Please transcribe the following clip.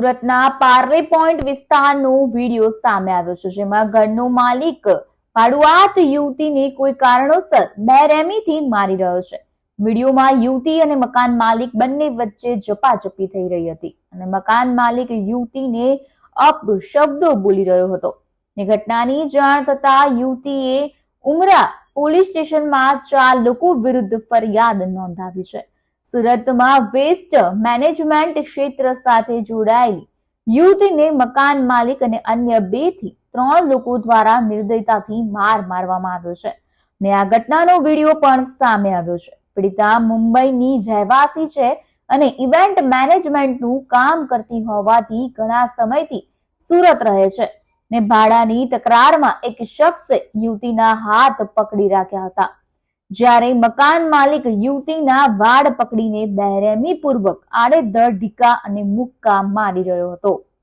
સુરતના પાર્લે પોઈન્ટ વિસ્તારનો વીડિયો સામે આવ્યો છે, જેમાં ઘરનો માલિક ભાડુઆત યુવતીને કોઈ કારણોસર બેરહેમીથી મારી રહ્યો છે. વિડીયોમાં યુવતી અને મકાન માલિક બંને વચ્ચે ઝપાઝપી થઈ રહી હતી અને મકાન માલિક યુવતીને અપશબ્દો બોલી રહ્યો હતો. ને ઘટનાની જાણ થતા યુવતીએ ઉમરા પોલીસ સ્ટેશનમાં ચાર લોકો વિરુદ્ધ ફરિયાદ નોંધાવી છે. સુરતમાં વેસ્ટ મેનેજમેન્ટ ક્ષેત્ર સાથે જોડાયેલી યુવતીને મકાન માલિક અને અન્ય બેથી ત્રણ લોકો દ્વારા નિર્દયતાથી માર મારવામાં આવ્યો છે ને આ ઘટનાનો વીડિયો પણ સામે આવ્યો છે. પીડિતા મુંબઈની રહેવાસી છે અને ઇવેન્ટ મેનેજમેન્ટનું કામ કરતી હોવાથી ઘણા સમયથી સુરત રહે છે ને ભાડાની તકરારમાં એક શખ્સે યુવતીના હાથ પકડી રાખ્યા હતા. જ્યારે મકાન માલિક યુવતીના વાળ પકડીને બેરહેમી પૂર્વક આડેધડ ઢીકા અને મુક્કા મારી રહ્યો હતો.